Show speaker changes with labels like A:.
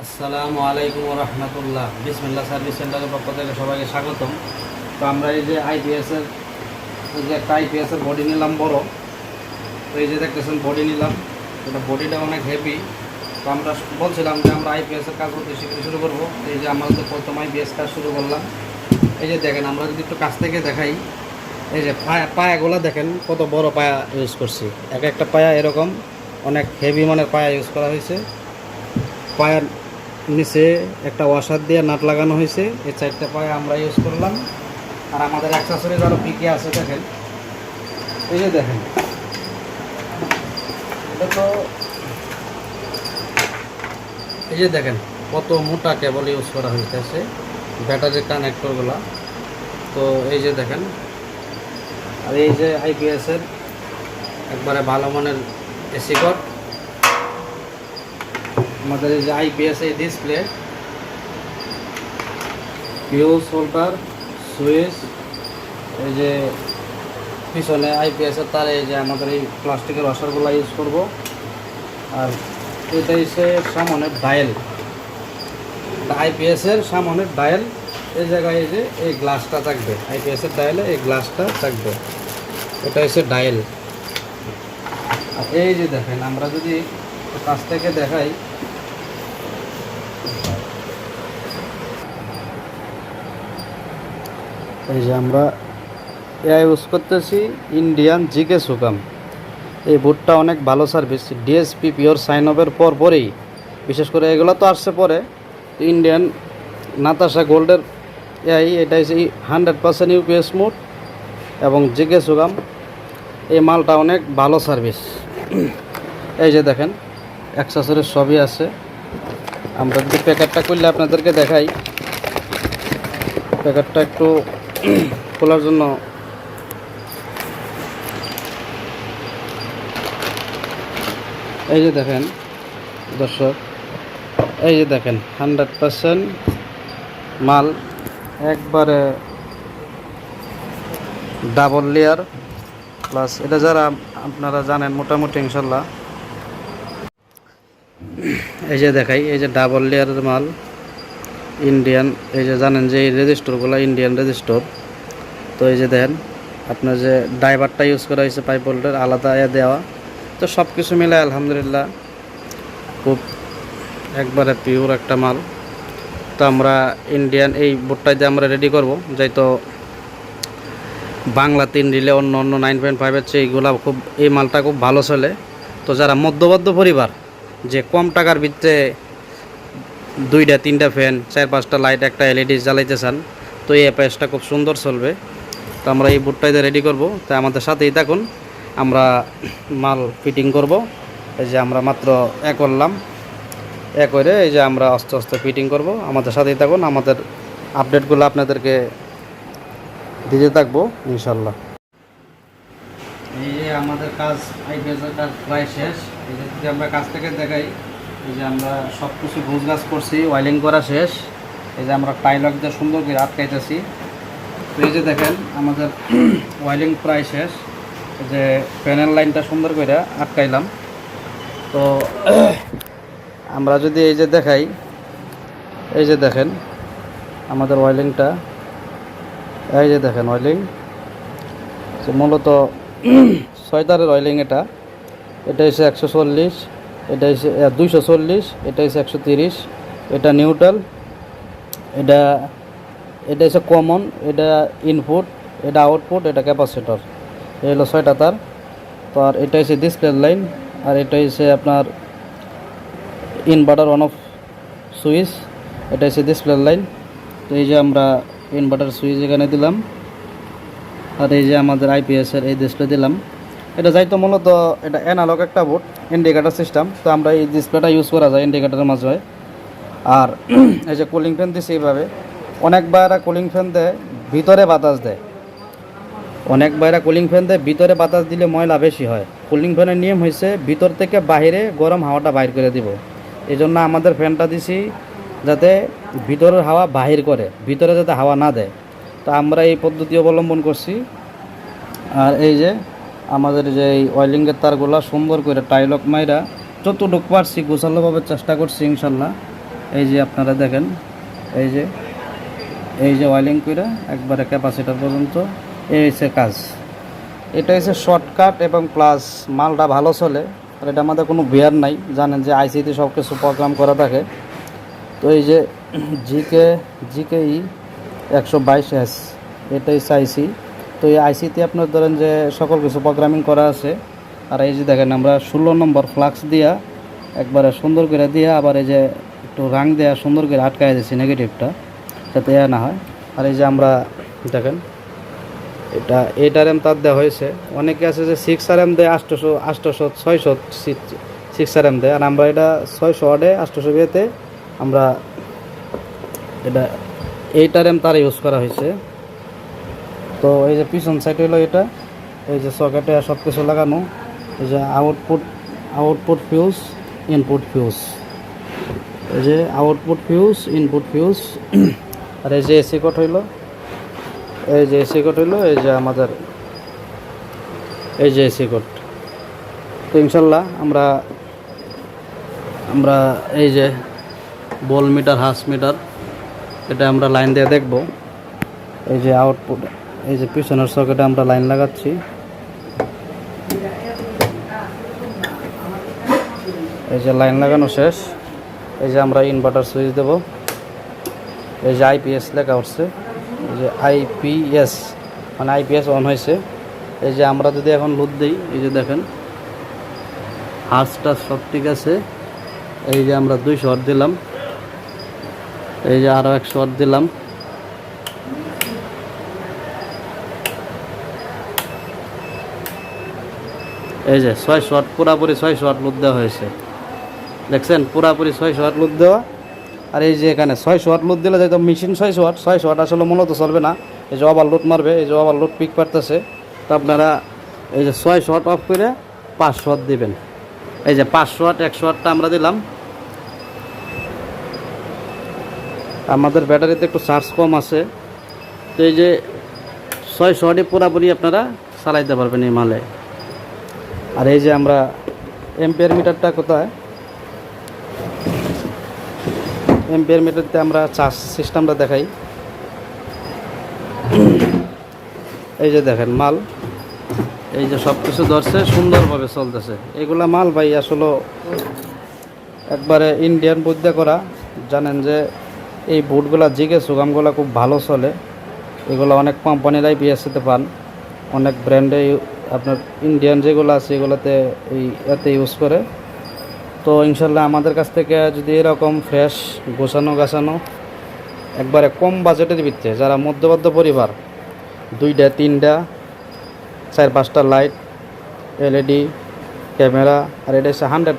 A: আসসালামু আলাইকুম রহমতুল্লাহ। বিসমিল্লা সার্ভিস সেন্টারের পক্ষ থেকে সবাইকে স্বাগতম। তো আমরা এই যে আইপিএসের যে একটা আইপিএসের বডি নিলাম বড়। তো এই যে দেখতেছেন বডি নিলাম। এটা বডিটা অনেক হেভি তো আমরা বলছিলাম যে আমরা আইপিএসের কাজ করতে শিখতে শুরু করব। এই যে আমরা আমাদের প্রথম আইপিএস কাজ শুরু করলাম। এই যে দেখেন, আমরা যদি একটু কাছ থেকে দেখাই। এই যে পায়া, পায়াগুলো দেখেন, কত বড় পায়া ইউজ করছি। এক একটা পায়া এরকম, অনেক হেভি মানের পায়া ইউজ করা হয়েছে। পায়ার নিচে একটা ওয়াশার দিয়ে নাট লাগানো হয়েছে। এই চারটে পায়ে আমরা ইউজ করলাম। আর আমাদের অ্যাক্সেসরিজ আরও কী কী আছে দেখেন। এই যে দেখেন। এটা তো এই যে দেখেন, কত মোটা কেবল ইউজ করা হইতেছে ব্যাটারি কানেক্টরগুলো তো এই যে দেখেন, আর এই যে আইপিএসের একবারে ভালো মানের এসি কট আমাদের এই যে আইপিএস এই ডিসপ্লে ফিউজ হোল্ডার সুইচ এই যে পিছনে আইপিএসের তার এই যে আমাদের এই প্লাস্টিকের ওয়াশারগুলো ইউজ করব। আর এটা হচ্ছে সামনের ডায়েল আইপিএসের সামনের ডায়েল এই জায়গায় এই যে এই গ্লাসটা থাকবে। আইপিএসের ডায়েলে এই গ্লাসটা থাকবে। এটা হচ্ছে ডায়েল আর এই যে দেখেন, আমরা যদি কাছ থেকে দেখাই এই যে আমরা এআই ইউজ করতেছি ইন্ডিয়ান জিকে সুকাম এই বুটটা অনেক ভালো সার্ভিস ডিএসপি পিওর সাইন আপের পর পরেই। বিশেষ করে এগুলো তো আসছে পরে। ইন্ডিয়ান নাতাশা গোল্ডের এআই এটা হচ্ছে হান্ড্রেড পার্সেন্ট ইউপিএস মোড এবং জিকে সুগাম এই মালটা অনেক ভালো সার্ভিস এই যে দেখেন অ্যাক্সেসরিজ সবই আছে। আমরা যদি প্যাকেটটা করলে আপনাদেরকে দেখাই। প্যাকেটটা একটু খোলার জন্য এই যে দেখেন, দর্শক, এই যে দেখেন হান্ড্রেড পারসেন্ট মাল একবারে ডাবল লেয়ার প্লাস এটা যারা আপনারা জানেন মোটামুটি ইনশাল্লাহ। এই যে দেখাই, এই যে ডাবল লেয়ারের মাল। ইন্ডিয়ান এই যে জানেন যে এই রেজিস্টরগুলো ইন্ডিয়ান রেজিস্টর তো এই যে দেখেন, আপনার যে ড্রাইভারটা ইউজ করা হয়েছে পাইপ হোল্ডার আলাদা এ দেওয়া, তো সব কিছু মিলে আলহামদুলিল্লাহ খুব একবারে পিওর একটা মাল। তো আমরা ইন্ডিয়ান এই বোর্ডটাই দিয়ে আমরা রেডি করব। যাই তো বাংলা তিন রিলে অন্য অন্য নাইন পয়েন্ট ফাইভের চেয়ে এইগুলা খুব, এই মালটা খুব ভালো চলে। তো যারা মধ্যবদ্ধ পরিবার, যে কম টাকার ভিতরে দুইটা, তিনটা ফ্যান চার পাঁচটা লাইট একটা এলইডি জ্বালাইতে চান। তো এই অ্যাপাসটা খুব সুন্দর চলবে। তো আমরা এই বুটটাইতে রেডি করব। তাই আমাদের সাথেই থাকুন। আমরা মাল ফিটিং করব। এই যে আমরা মাত্র এ করলাম। এ করে এই যে আমরা আস্তে আস্তে ফিটিং করব। আমাদের সাথেই থাকুন। আমাদের আপডেটগুলো আপনাদেরকে দিতে থাকব ইনশাল্লাহ এই যে আমাদের কাজ আইপিএসের কাজ প্রায় শেষ। এই যে আমরা কাজ থেকে দেখাই। এই যে আমরা সব কিছু গোছ গাছ করছি ওয়াইলিং করা শেষ। এই যে আমরা টাইলক সুন্দর করে আটকাইতেছি তো এই যে দেখেন, আমাদের ওয়াইলিং প্রায় শেষ। যে প্যানেল লাইনটা সুন্দর করে আটকাইলাম। তো আমরা যদি এই যে দেখাই, এই যে দেখেন, আমাদের ওয়াইলিংটা এই যে দেখেন তো মূলত ছয় তারের এটা। এটা হচ্ছে একশো চল্লিশ। এটা দুইশো চল্লিশ, এটা হচ্ছে একশো তিরিশ, এটা নিউট্রাল, এটা এটা হচ্ছে কমন, এটা ইনপুট, এটা আউটপুট, এটা ক্যাপাসিটর। এই হলো ছয়টা তার। তো আর এটা হচ্ছে ডিসপ্লে লাইন, আর এটা হচ্ছে আপনার ইনভার্টার অন অফ সুইচ, এটা হচ্ছে ডিসপ্লে লাইন। তো এই যে আমরা ইনভার্টার সুইচ এখানে দিলাম, আর এই যে আমাদের আইপিএসের এই ডিসপ্লে দিলাম। এটা যাইতো মূলত, এটা অ্যানালগ একটা বোর্ড ইন্ডিকেটার সিস্টেম তো আমরা এই ডিসপ্লেটা ইউজ করা যায় ইন্ডিকেটারের মাঝে। আর এই যে কুলিং ফ্যান দিছে এইভাবে, অনেক বাইরা কুলিং ফ্যান দেয়, ভিতরে বাতাস দেয়। অনেক বাইরা কুলিং ফ্যান দেয়, ভিতরে বাতাস দিলে ময়লা বেশি হয়। কুলিং ফ্যানের নিয়ম হয়েছে ভিতর থেকে বাহিরে গরম হাওয়াটা বাইর করে দিব। এই জন্য আমাদের ফ্যানটা দিছি যাতে ভিতরের হাওয়া বাহির করে, ভিতরে যাতে হাওয়া না দেয়। তো আমরা এই পদ্ধতি অবলম্বন করছি। আর এই যে আমাদের যে এই অয়েলিংয়ের তারগুলো সুন্দর করে টাইলক মাইরা যতটুকু পারছি গোছালোভাবে চেষ্টা করছি ইনশাল্লাহ। এই যে আপনারা দেখেন, এই যে এই যে ওয়াইলিং করে একবারে ক্যাপাসিটার পর্যন্ত এই হচ্ছে কাজ। এটা হচ্ছে শর্টকাট এবং প্লাস মালটা ভালো চলে, আর এটা আমাদের কোনো বিয়ার নাই। জানেন যে আইসিতে সব কিছু প্রোগ্রাম করা থাকে। তো এই যে জিকে জিকে ই একশো বাইশ এস, এটাই আইসি তো এই আইসিতে আপনার ধরেন যে সকল কিছু প্রোগ্রামিং করা আছে। আর এই যে দেখেন আমরা ষোলো নম্বর ফ্লাক্স দিয়া একবারে সুন্দর করে দিয়া আবার এই যে একটু রাং দেওয়া সুন্দর করে আটকায় দিয়েছি নেগেটিভটা যাতে এ না হয়। আর এই যে আমরা দেখেন, এটা এইট আর এম তার দেওয়া হয়েছে। অনেকে আছে যে সিক্স আর এম দেয় আটশোশো আটশোশো ছয়শো সিক্স আর এম দেয়। আর আমরা এটা ছয়শো ওয়ার্ডে আটশোশো বিয়েতে আমরা এটা এইট আর এম তার ইউজ করা হয়েছে। তো এই যে পিছন সাইড হলো এটা এই যে সকেটে সব কিছু লাগানো এই যে output output fuse input fuse এই যে আউটপুট ফিউজ ইনপুট ফিউজ আর এই যে এসি কোড হইল এই যে এসি কোড হইল এই যে আমাদের এই যে এসি কোড তো ইনশাল্লাহ আমরা আমরা এই যে বল মিটার হাস মিটার এটা আমরা লাইন দিয়ে দেখব এই যে আউটপুট এই যে পিছনের সকেটে আমরা লাইন লাগাচ্ছি। এই যে লাইন লাগানো শেষ। এই যে আমরা ইনভার্টার সুইচ দেব। এই যে আইপিএস লেখা উঠছে। এই যে আইপিএস মানে আইপিএস অন হয়েছে। এই যে আমরা যদি এখন লোড দিই, এই যে দেখেন হার্সটা সব ঠিক আছে। এই যে আমরা দুই শট দিলাম। এই যে আরও এক শট দিলাম। এই যে ছয় শট, পুরাপুরি ছয় শট লুট দেওয়া হয়েছে। দেখছেন? পুরাপুরি ছয় শট লুট দেওয়া। আর এই যে এখানে ছয় শট লুট দিলে যেহেতু মেশিন ছয় শট ছয় শট আসলে মূলত চলবে না। এই যে আবার লোড মারবে, এই যে আবার লোড পিক পারতেছে। তো আপনারা এই যে ছয় শট অফ করে পাঁচ শট দিবেন। এই যে পাঁচ শট, এক শটটা আমরা দিলাম। আমাদের ব্যাটারিতে একটু চার্জ কম আছে। তো এই যে ছয় শটই পুরাপুরি আপনারা চালাইতে পারবেন এই মালে। আর এই যে আমরা এম্পিয়ার মিটারটা কোথায়? এম্পিয়ার মিটারতে আমরা চার্জ সিস্টেমটা দেখাই। এই যে দেখেন মাল। এই যে সব কিছু ধরছে, সুন্দরভাবে চলতেছে। এগুলা মাল ভাই আসলে একবারে ইন্ডিয়ান বুদ্ধা করা। জানেন যে এই বুটগুলা জিগে সুগামগুলা খুব ভালো চলে। এগুলো অনেক কোম্পানিরাই পিএসসিতে পান। অনেক ব্র্যান্ডে আপনার ইন্ডিয়ান যেগুলো আছে, এগুলোতে এই এতে ইউজ করে। তো ইনশাল্লাহ আমাদের কাছ থেকে যদি এরকম ফ্রেশ গোছানো গাছানো, একবারে কম বাজেটের ভিত্তিতে, যারা মধ্যবদ্ধ পরিবার, দুইটা, তিনটা, চার পাঁচটা লাইট এলইডি ক্যামেরা আর এটা হচ্ছে হান্ড্রেড